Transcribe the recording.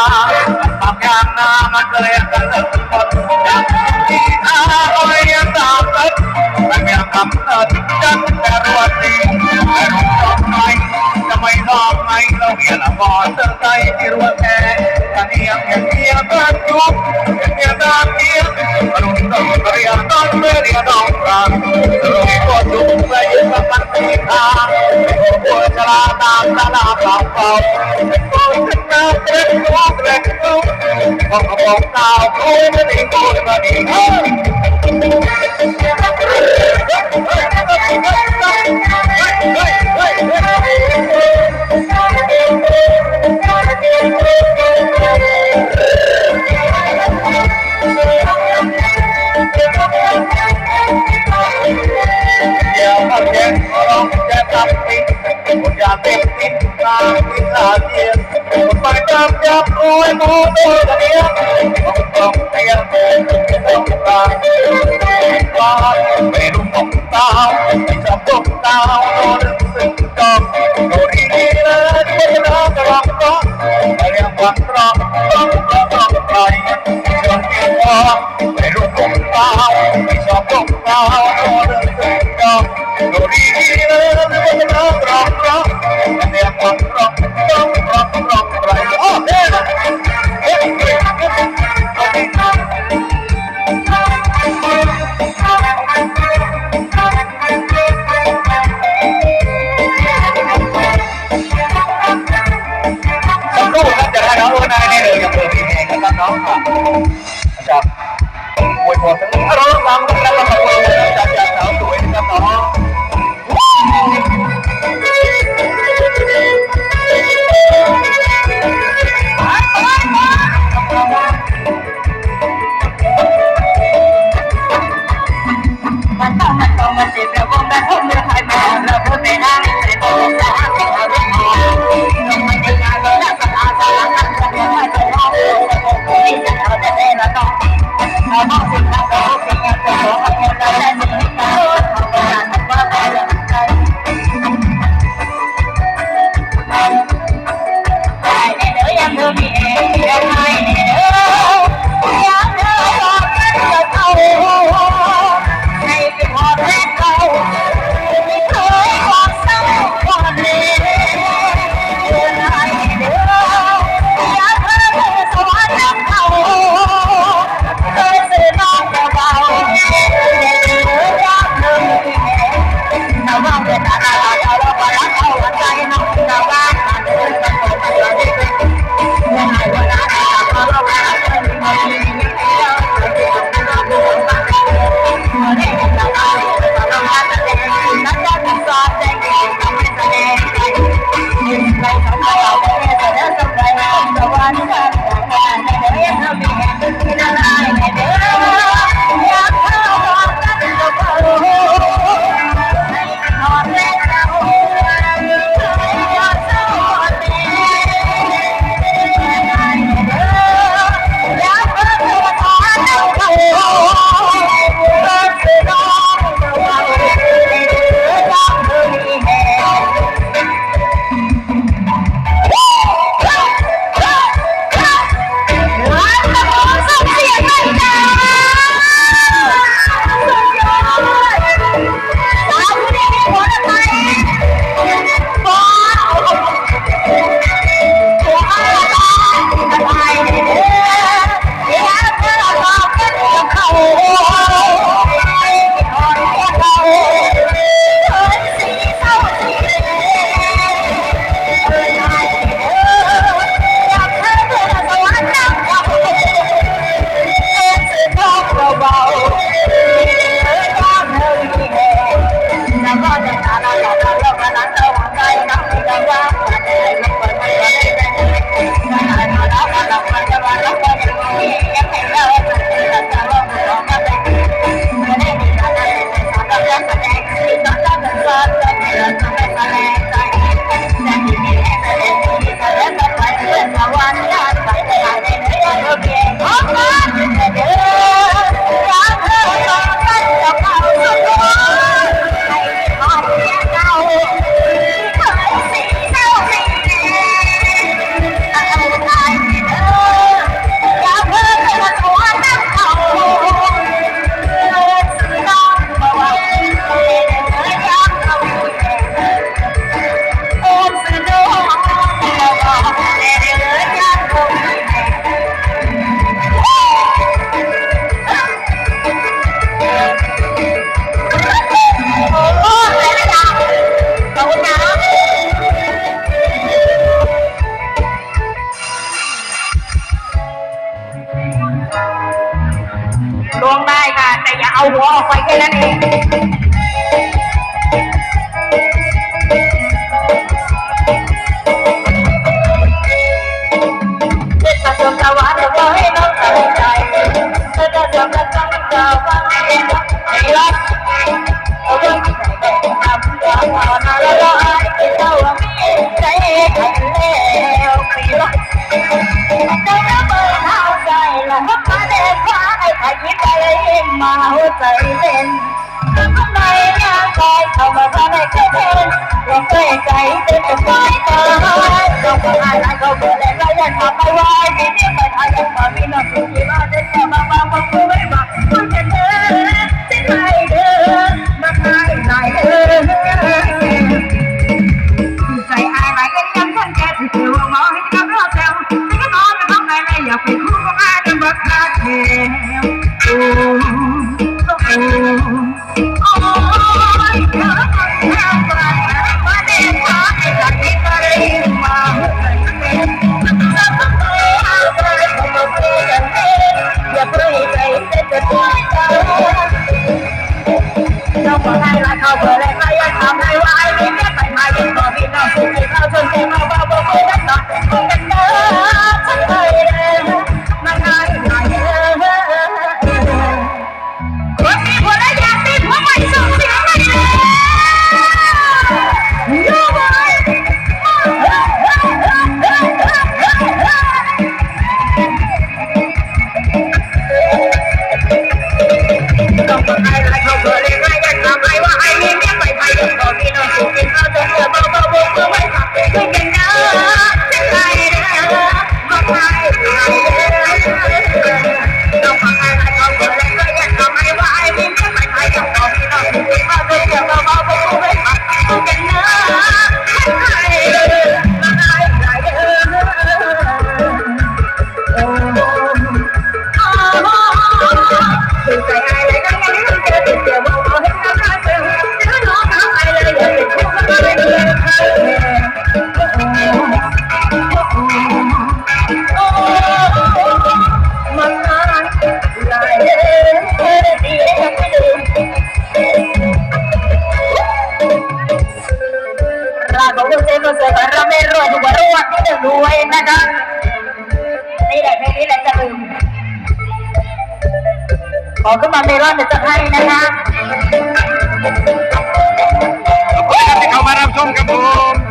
าบางางนามันเลยกันเลยหมดอย่างที่อาเอาไว้ยังตามกันแต่เมียกำเนิดกันแต่รวดดีแต่รู้ตรงไหนจะไม่รอบไหนเราเมียละบอดเธอใจที่รวดแท้กันเอียงอย่างเมียงกันยุบอย่างเมียกันเอียงรู้ต้องเรียนต้องเรียนต้องรักรู้ก็จุกไปกับมันที่ทางหัวชราตามตลาดเราเป่า โอ้ยฉันน่าเลียดตัวเกลียดตัวบอกกับอกตาโอ้ยไม่ได้โอ้ยไม่ได้เฮ้ย อยากเป็นติดตาติดตาเทียนคนไปจับจับโอ้ยโมโตกระเดียต้องต้องเตียงเป็นต้องตาบ้านไม่รู้มองตาไม่ชอบมองตาโดนสึกจอมโดน กครู่ครับจะให้น้องรู้นายนี่เลยกับเพีเองนะครับน้องครับนะครับมวยพรทั้งร้องรำทั้งรำทั้งอวยพ ล้วงได้ค่ะ แต่อย่าเอาหัวออกไปแค่นั้นเอง คิดอะเห็นมาหัวใจเล่นทำไมร่างกายเข้ามาทำให้เคยเห็นลงใจใจเต้นจะปล่อยตาลงไปอะไรก็เบื่อแล้วยันทำไม่ไหวที่นี่ไปทางยังมามีน้ำสุขีมาเด็ ราของเจนสวยของเราไม่รอยถูกรวดที่หนึ่งด้วยนะคะนี่แหละเพลงนี้แหละจะลืมขอขึ้นมาเมรอนดจะให้นะคะขอบคุณบที่เข้ามารับชมครับผม